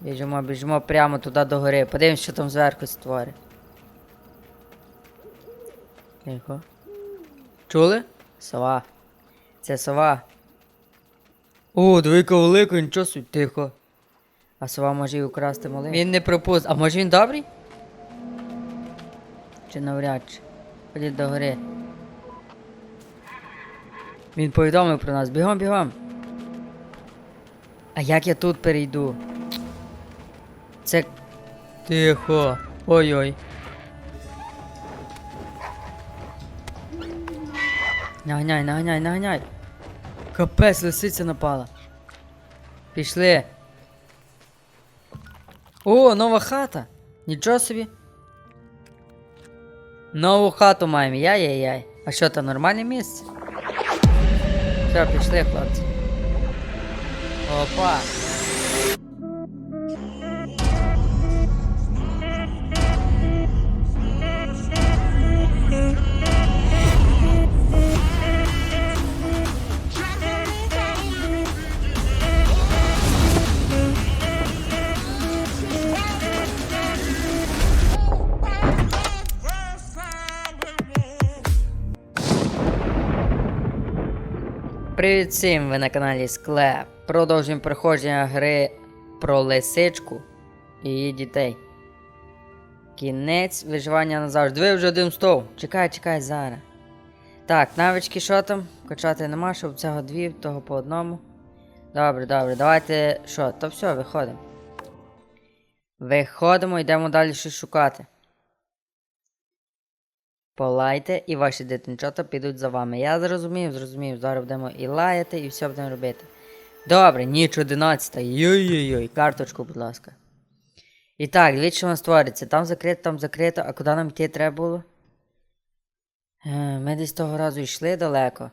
Біжимо, біжимо прямо туди до гори. Подивимось, що там зверху створить. Тихо. Чули? Сова. Це сова. О, двійка велика, нічого собі. Тихо. А сова може і украсти малий. Він не пропуст. А може він добрий? Чи навряд чи. Ходіть до гори. Він повідомив про нас. Бігом, бігом. А як я тут перейду? Це. Тихо. Ой-ой. Наганяй, наганяй, наганяй. Капець, лисиця напала. Пішли. О, нова хата. Нічого собі. Нову хату маємо. Яй-яй-яй. А що там нормальне місце? Все, пішли, хлопці. Опа. Привіт всім! Ви на каналі Склеп. Продовжуємо проходження гри про лисичку і її дітей. Кінець виживання назавжди. Ви вже один стов. Чекай, чекай зараз. Так, навички що там? Качати нема, щоб цього дві, того по одному. Добре, добре, давайте. Що? То все, виходимо. Виходимо, йдемо далі щось шукати. Полайте і ваші дитинчата підуть за вами. Я зрозумів, зрозумів. Зараз будемо і лаяти, і все будемо робити. Добре, ніч 11. Йой-йой-йой, карточку, будь ласка. І так, дивіться, що у нас твориться. Там закрито, там закрито, а куди нам йти треба було? Е, Ми десь того разу йшли далеко.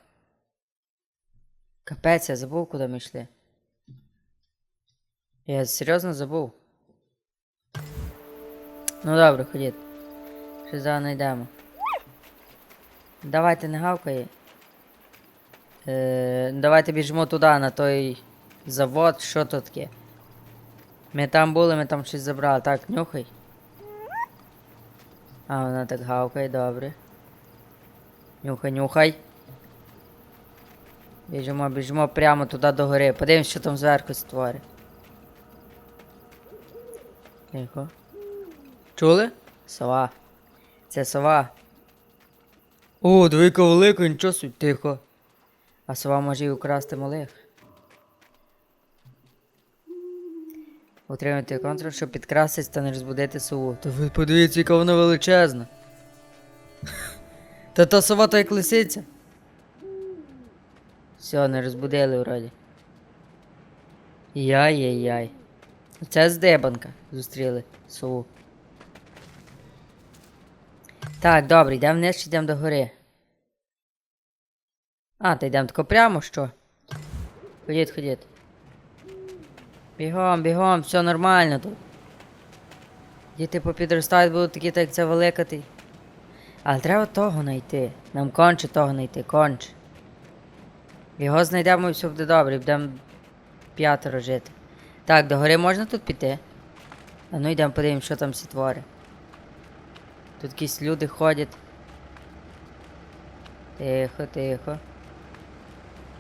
Капець, я забув, куди ми йшли. Я серйозно забув. Ну добре, ходіть. Ще зараз знайдемо. Давайте не гавкає. Е, давайте біжимо туди, на той завод, що тут таке. Ми там були, ми там щось забрали. Так, нюхай. А, вона так гавкає, добре. Нюхай, нюхай. Біжимо, біжимо прямо туди до гори. Подивимось, що там зверху створить. Тихо. Чули? Сова. Це сова. О, двійка велика, нічого собі. Тихо. А сова може і украсти малих. Утримуйте контроль, щоб підкрастись та не розбудити сову. Та ви подивіться, яка вона величезна. Та та сова то як лисиця. Все, не розбудили вроді. Яй-яй-яй. Це здебанка зустріли сову. Так, добре, йдемо вниз чи йдемо до гори. А, то йдемо тако прямо, що? Ходіть, ходіть. Бігом, бігом, все нормально тут. Діти попідростають, будуть такі, так як це великати. Але треба того знайти. Нам конче того знайти, конче. Його знайдемо і все буде добре, будемо п'ятеро жити. Так, до гори можна тут піти? А ну йдемо подивимось, що там всі твори. Тут якісь люди ходять. Тихо, тихо.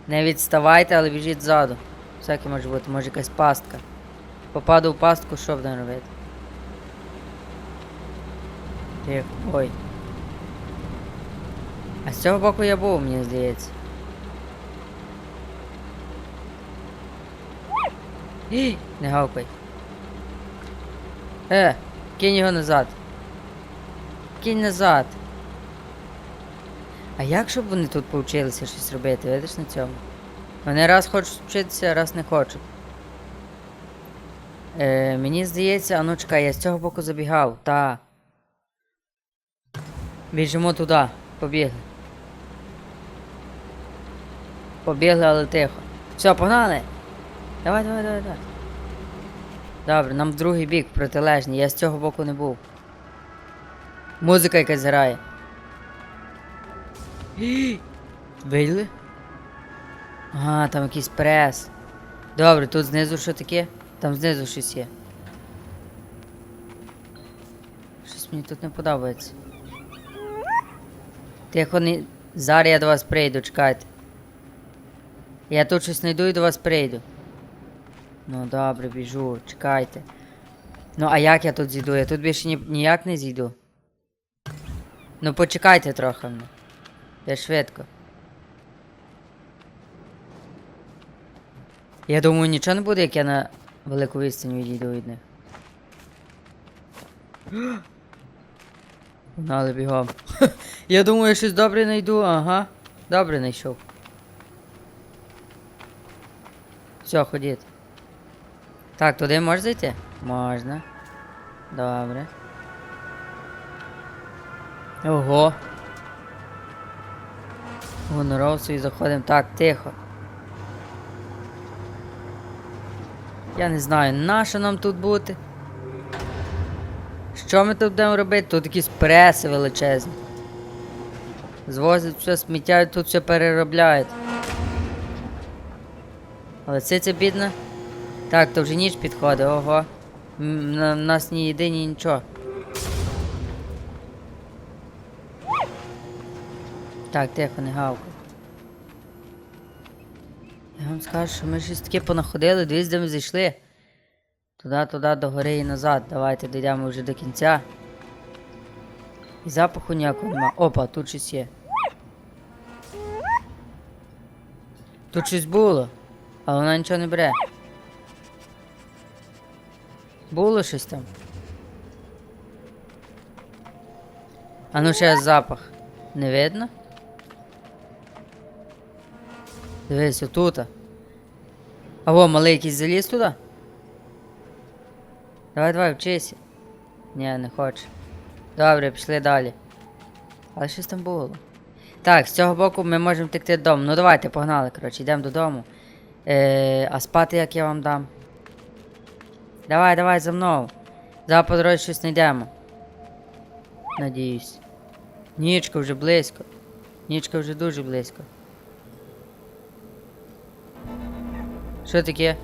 Не відставайте, але біжіть ззаду. Всяке може бути, може якась пастка. Попаду в пастку, що будемо робити? Тихо, ой. А з цього боку я був, мені здається. Не гавкай. Е, кинь його назад. Кинь назад. А як щоб вони тут повчилися щось робити, видиш на цьому? Вони раз хочуть вчитися, раз не хочуть. Е, мені здається, а ну чекай, я з цього боку забігав, та. Біжимо туди, побігли. Побігли, але тихо. Все, погнали! Давай, давай, давай, давай. Добре, нам в другий бік протилежний, я з цього боку не був. Музика якась грає. Виділи? А, там якийсь прес. Добре, тут знизу що таке? Там знизу щось є. Щось мені тут не подобається. Тихо не... Зараз я до вас прийду, чекайте. Я тут щось знайду і до вас прийду. Ну добре, біжу, чекайте. Ну а як я тут зійду? Я тут більше ні... ніяк не зійду. Ну почекайте трохи. Я швидко. Я думаю, нічого не буде, як я на велику відстань відійду від них. Погнали бігом. Я думаю, я щось добре знайду, ага. Добре знайшов. Все, ходіть. Так, туди можна зайти? Можна. Добре. Ого. Гоноров собі заходимо. Так, тихо. Я не знаю, нащо нам тут бути? Що ми тут будемо робити? Тут якісь преси величезні. Звозять все сміття тут все переробляють. Але це це бідно. Так, то вже ніч підходить, ого. На, нас ні єдині нічого. Так, тихо, не гавку. Я вам скажу, що ми щось таке понаходили, дивіться, де ми зайшли. Туди, туди, до гори і назад. Давайте дійдемо вже до кінця. І запаху ніякого нема. Опа, тут щось є. Тут щось було, але вона нічого не бере. Було щось там. А ну ще запах. Не видно? Дивись, отут. А во, малий якийсь заліз туди? Давай, давай, вчися. Ні, не хоче. Добре, пішли далі. Але щось там було. Так, з цього боку ми можемо втекти додому. Ну давайте, погнали, коротше, йдемо додому. Е, а спати як я вам дам? Давай, давай за мною. Зараз по дорозі щось знайдемо. Надіюсь. Нічка вже близько. Нічка вже дуже близько. Що таке?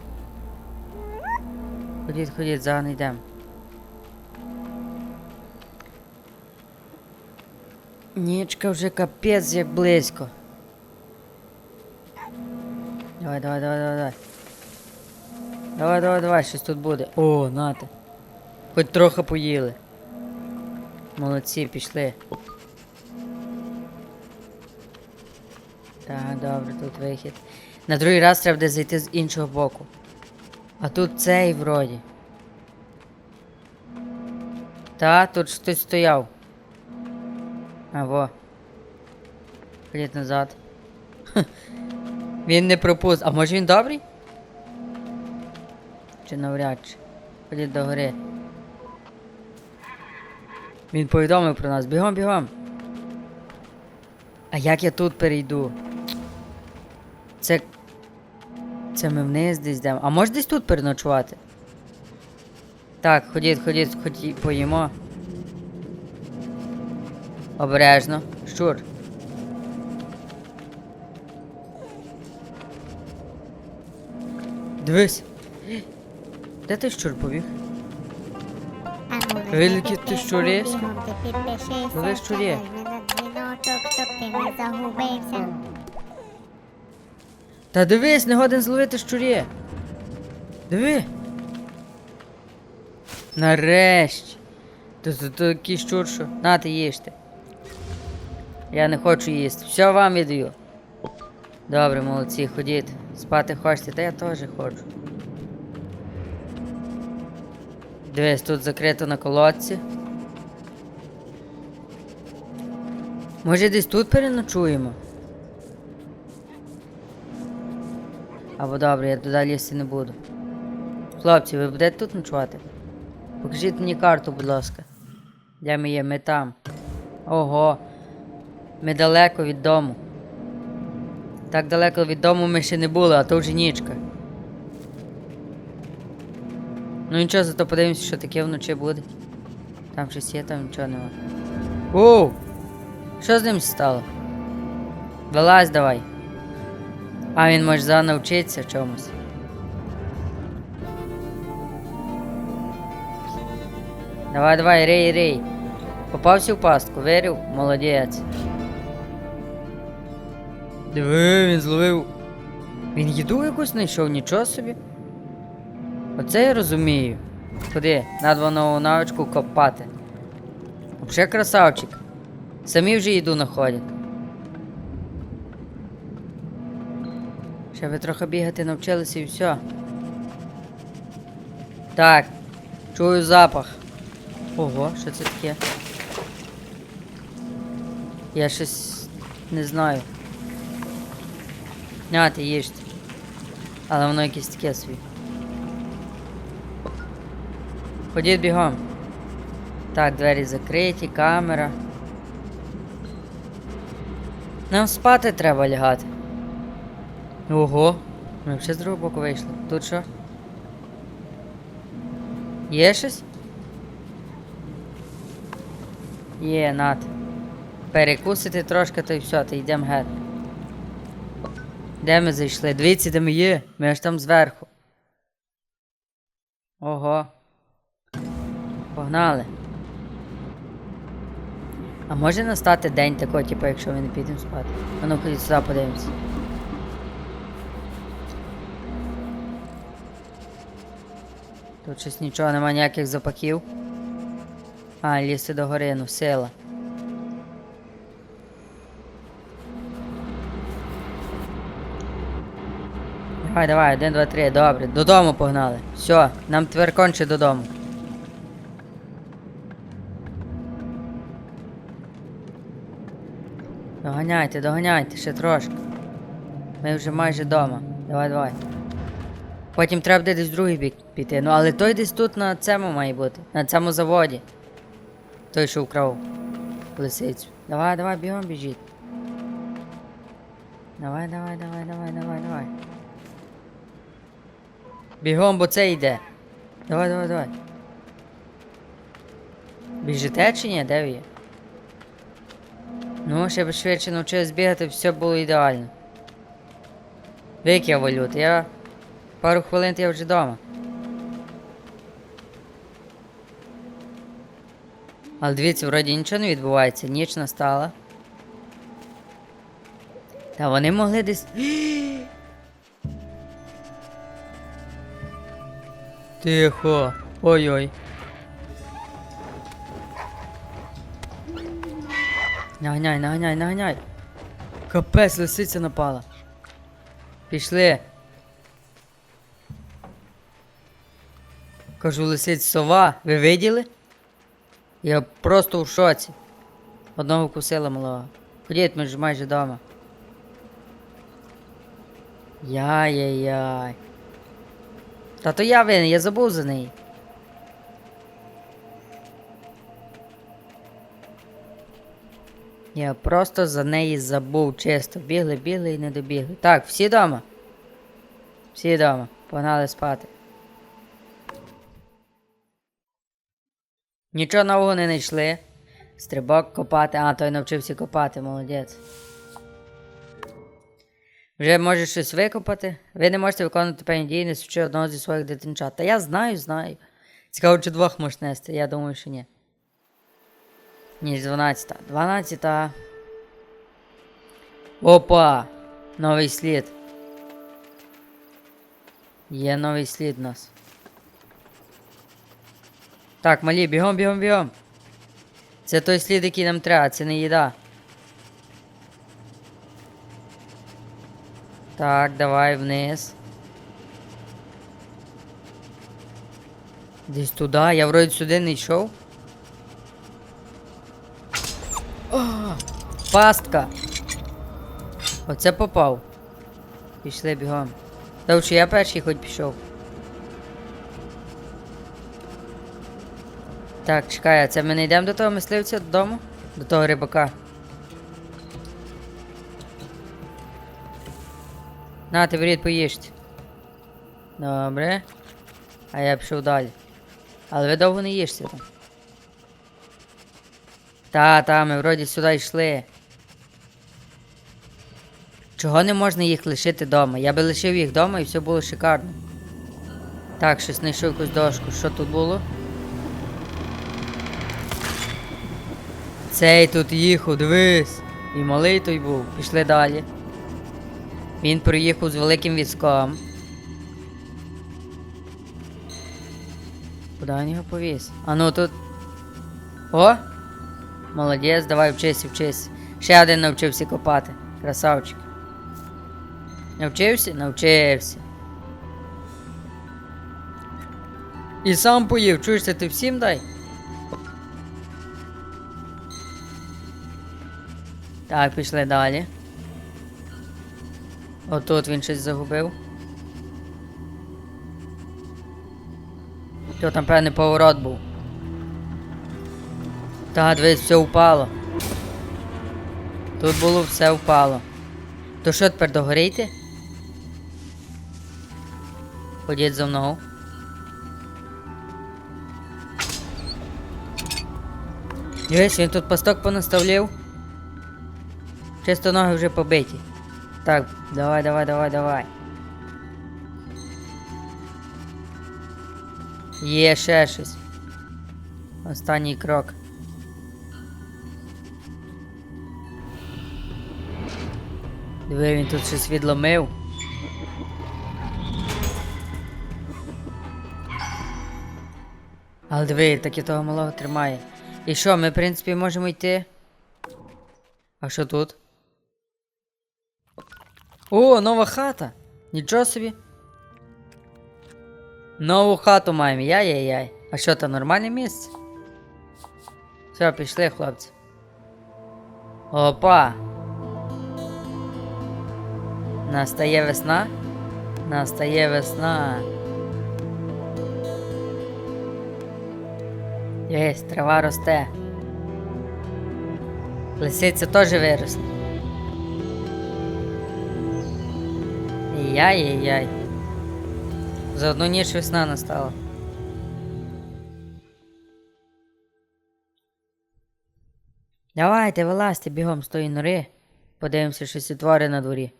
Ходіть, ходіть, зараз не йдемо. Нічка вже капець як близько. Давай, давай, давай, давай, давай. Давай, давай, давай, щось тут буде. О, нате. Хоч трохи поїли. Молодці, пішли. Так, добре, тут вихід. На другий раз треба буде зайти з іншого боку. А тут цей вроді. Та, тут хтось стояв. А во. Ходіть назад. Хе. Він не пропустив. А може він добрий? Чи навряд чи. Ходіть до гори. Він повідомив про нас. Бігом, бігом. А як я тут перейду? Це. Це ми вниз десь йдемо. А може десь тут переночувати? Так, ходіть, ходіть, ходіть, поїмо. Обережно. Щур. Дивись. Де ти щур побіг? Великі ти щурі? Коли щурі? ти не загубився. Та дивись, не годен зловити щурі. Диви. Нарешті. То, то, такий щур, що. На, ти їжте. Я не хочу їсти. Все вам віддаю. Добре, молодці, ходіть. Спати хочете, та я теж хочу. Дивись, тут закрито на колодці. Може десь тут переночуємо? Або добре, я туди лізти не буду. Хлопці, ви будете тут ночувати? Покажіть мені карту, будь ласка. Де ми є? Ми там. Ого. Ми далеко від дому. Так далеко від дому ми ще не були, а то вже нічка. Ну нічого, зато подивимося, що таке вночі буде. Там щось є, там нічого нема. Оу! Що з ним стало? Вилазь давай. А він може зараз навчитися чомусь. Давай, давай, рей, рей. Попався в пастку, вирів? Молодець. Диви, він зловив. Він їду якусь знайшов, нічого собі. Оце я розумію. Куди? Надо нову навичку копати. Вообще красавчик. Самі вже їду знаходять. Ще ви трохи бігати навчилися і все. Так. Чую запах. Ого, що це таке? Я щось не знаю. А, ти їж. Але воно якесь таке свій. Ходіть бігом. Так, двері закриті, камера. Нам спати треба лягати. Ого. Ми взагалі з другого боку вийшли. Тут що? Є щось? Є, над. Перекусити трошки, то й все, то йдемо геть. Де ми зайшли? Дивіться, де ми є. Ми аж там зверху. Ого. Погнали. А може настати день такий, типу, якщо ми не підемо спати? А ну ходіть сюди подивимось. Тут щось нічого, нема ніяких запахів. А, лізти до гори, ну сила. Давай, давай, один, два, три, добре. Додому погнали. Все, нам тепер конче додому. Доганяйте, доганяйте, ще трошки. Ми вже майже вдома. Давай, давай. Потім треба буде десь в другий бік піти. Ну але той десь тут на цьому має бути. На цьому заводі. Той, що вкрав лисицю. Давай, давай, бігом біжіть. Давай, давай, давай, давай, давай, давай. Бігом, бо це йде. Давай, давай, давай. Біжите чи ні? Де ви? Ну, ще б швидше навчились бігати, все було ідеально. Вик я валют, я пару хвилин я вже вдома. Але дивіться, вроді нічого не відбувається, ніч настала. Та вони могли десь. Тихо. Ой-ой. Наганяй, наганяй, наганяй. Капець, лисиця напала. Пішли. Кажу, лисиць сова. Ви виділи? Я просто в шоці. Одного вкусила малого. Ходіть, ми ж майже вдома. Яй-яй-яй. Та то я винен, я забув за неї. Я просто за неї забув чисто. Бігли, бігли і не добігли. Так, всі вдома? Всі вдома. Погнали спати. Нічого нового не знайшли. Стрибок копати. А, той навчився копати, молодець. Вже можеш щось викопати. Ви не можете виконувати певні дії, не сучи одного зі своїх дитинчат. Та я знаю, знаю. Цікаво, чи двох можеш нести, я думаю, що ні. Ні, 12. 12. Опа! Новий слід. Є новий слід у нас. Так, малі, бігом, бігом, бігом. Це той слід, який нам треба, це не їда. Так, давай вниз. Десь туди, я вроді сюди не йшов. О, пастка. Оце попав. Пішли бігом. Та я перший хоч пішов. Так, чекай, це ми не йдемо до того мисливця додому? До того рибака. На, ти беріть поїжте. Добре. А я пішов далі. Але ви довго не їжте там. Та, та, ми вроді сюди йшли. Чого не можна їх лишити вдома? Я би лишив їх вдома і все було шикарно. Так, щось знайшов якусь дошку. Що тут було? Цей тут їхав, дивись. І малий той був. Пішли далі. Він приїхав з великим візком. Куди він його повіз? А ну тут. О! Молодець, давай вчись, вчись. Ще один навчився копати. Красавчик. Навчився? Навчився. І сам поїв, чуєш ти всім дай? Так, пішли далі. Отут він щось загубив. То там певний поворот був. Та, дивись, все впало. Тут було все впало. То що тепер догоріти? Ходіть за мною. Дивись, він тут пасток понаставляв. Чисто ноги вже побиті. Так, давай, давай, давай, давай. Є ще щось. Останній крок. Диви, він тут щось відломив. Але диви, таки того малого тримає. І що, ми, в принципі, можемо йти? А що тут? О, нова хата! Нічого собі. Нову хату маємо, яй-яй-яй. А що то нормальне місце? Все, пішли, хлопці. Опа. Настає весна? Настає весна. Єсть, трава росте. Лисиця теж виросла. Яй-яй-яй. За одну ніч весна настала. Давайте, вилазьте бігом з тої нори. Подивимося, що ці твори на дворі.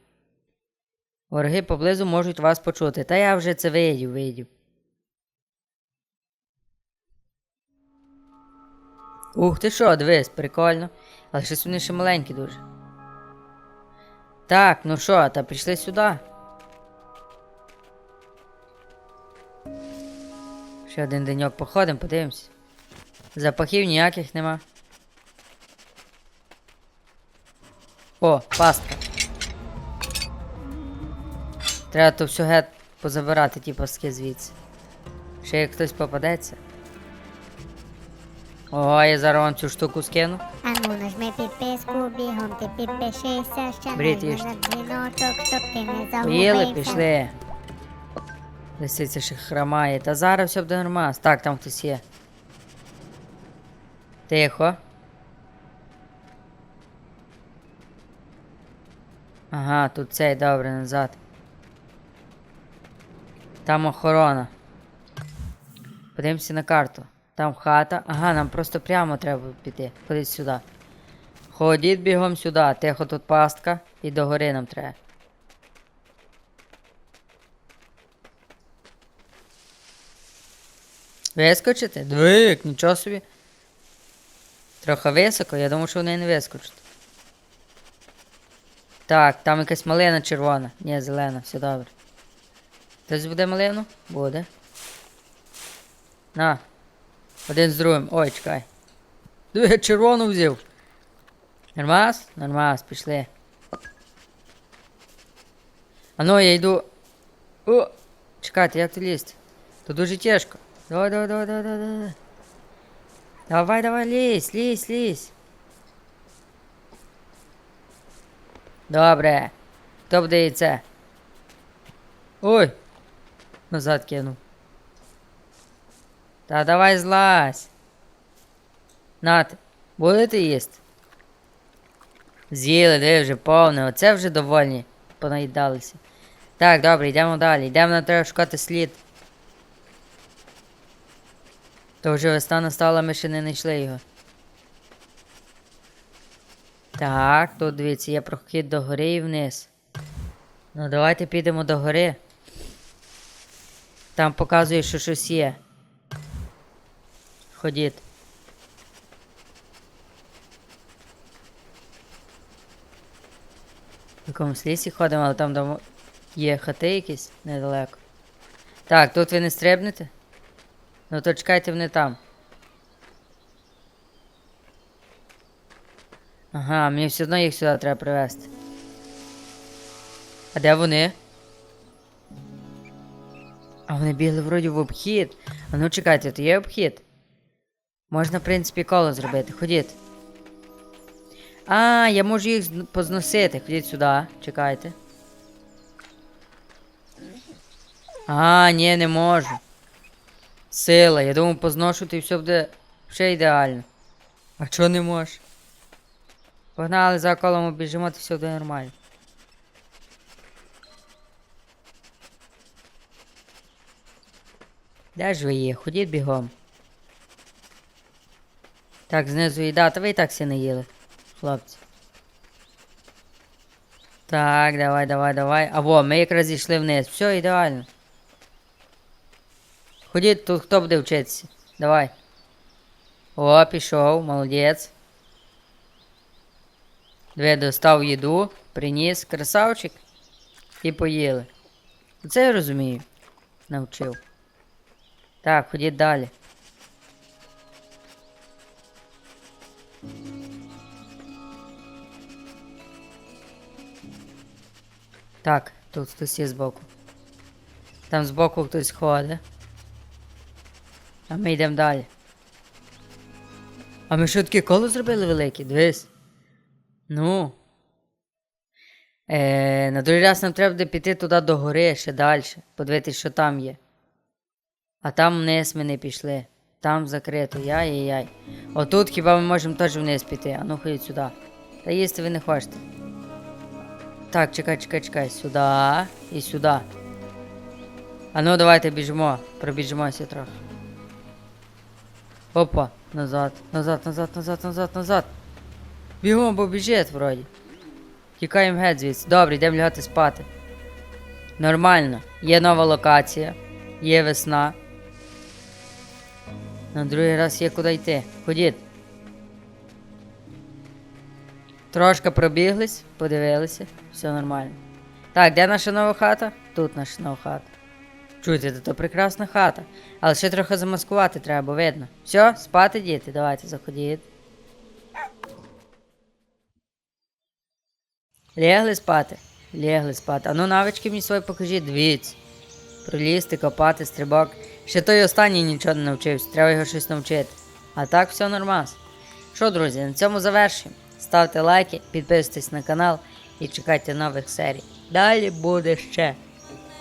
Вороги поблизу можуть вас почути, та я вже це видів, видів. Ух ти що, дивись, прикольно. Але щось вони ще маленькі дуже. Так, ну що, та пішли сюди. Ще один деньок походимо, подивимось. Запахів ніяких нема. О, пастка. Треба то все гет позабирати ті пастки звідси. Ще як хтось попадеться. О, я зараз вам цю штуку скину. А ну нажми підписку, бігом ти підпишися, ще їжте. на дзвіночок, щоб ти не загубився. Поїли, пішли. Лисиця ще хромає. Та зараз все буде нормально. Так, там хтось є. Тихо. Ага, тут цей добре назад. Там охорона. Подивимося на карту. Там хата. Ага, нам просто прямо треба піти. Ходіть сюди. Ходіть бігом сюди. Тихо тут пастка. І до гори нам треба. Вискочити? Двик, нічого собі. Трохи високо, я думав, що вони не вискочать. Так, там якась малина червона. Ні, зелена, все добре. Хтось буде малину? Буде. На. Один з другим. Ой, чекай. Диви, я червону взяв. Нормас? Нормас, пішли. А ну, я йду. О! Чекайте, як ти лізти? Тут дуже тяжко. Давай, давай, давай, давай, давай, давай. Давай, давай, лізь, лізь, лізь. Добре. Хто яйце? Ой. Назад кинув. Та давай злазь. Нате, будете їсти? З'їли, де вже повне, оце вже довольні понаїдалися. Так, добре, йдемо далі. Йдемо на треба шукати слід. То вже весна настала, ми ще не знайшли його. Так, тут дивіться, є прохід до гори і вниз. Ну, давайте підемо до гори. Там показує, що щось є. Ходіт. В якомусь лісі ходимо, але там є хати якісь недалеко. Так, тут ви не стрибнете? Ну то чекайте мене там. Ага, мені все одно їх сюди треба привезти. А де вони? А вони бігли вроді в обхід. А ну чекайте, то є обхід. Можна, в принципі, коло зробити. Ходіть. А, я можу їх позносити. Ходіть сюди, чекайте. А, ні, не можу. Сила, я думав, позношу, то і все буде ще ідеально. А чого не можеш? Погнали за колом обіжимо, то все буде нормально. Де ж ви є? Ходіть бігом. Так, знизу їда, та ви і так всі не їли, хлопці. Так, давай, давай, давай. А во, ми якраз зійшли вниз. Все ідеально. Ходіть, тут хто буде вчитися? Давай. О, пішов, молодець. Дві достав їду, приніс, красавчик. І поїли. Це я розумію. Навчив. Так, ходіть далі. Так, тут хтось є збоку. Там збоку хтось ходить. А ми йдемо далі. А ми що таке коло зробили велике? Дивись. Ну. Е, на другий раз нам треба буде піти туди до гори ще далі. Подивитись, що там є. А там вниз ми не пішли. Там закрито. Яй-яй-яй. Отут хіба ми можемо теж вниз піти. А ну ходіть сюди. Та їсти ви не хочете. Так, чекай, чекай, чекай. Сюди і сюди. А ну давайте біжимо. Пробіжимося трохи. Опа, назад, назад, назад, назад, назад, назад. Бігом, бо біжить вроді. Тікаємо геть звідси. Добре, йдемо лягати спати. Нормально. Є нова локація. Є весна. На другий раз є куди йти. Ходіть. Трошки пробіглись, подивилися, все нормально. Так, де наша нова хата? Тут наша нова хата. Чуєте, то прекрасна хата. Але ще трохи замаскувати треба, бо видно. Все, спати, діти, давайте заходіть. Легли спати? Легли спати. А ну навички мені свої покажіть, дивіться. Пролізти, копати, стрибок. Ще той останній нічого не навчився, треба його щось навчити. А так все нормально. Що, друзі, на цьому завершуємо. Ставте лайки, підписуйтесь на канал і чекайте нових серій. Далі буде ще.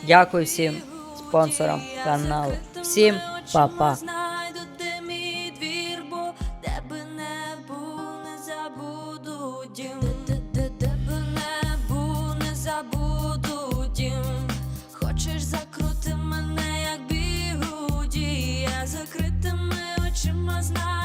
Дякую всім спонсором каналу. Всім па-па! закрути мене, як бігуді, я закритими очима знаю.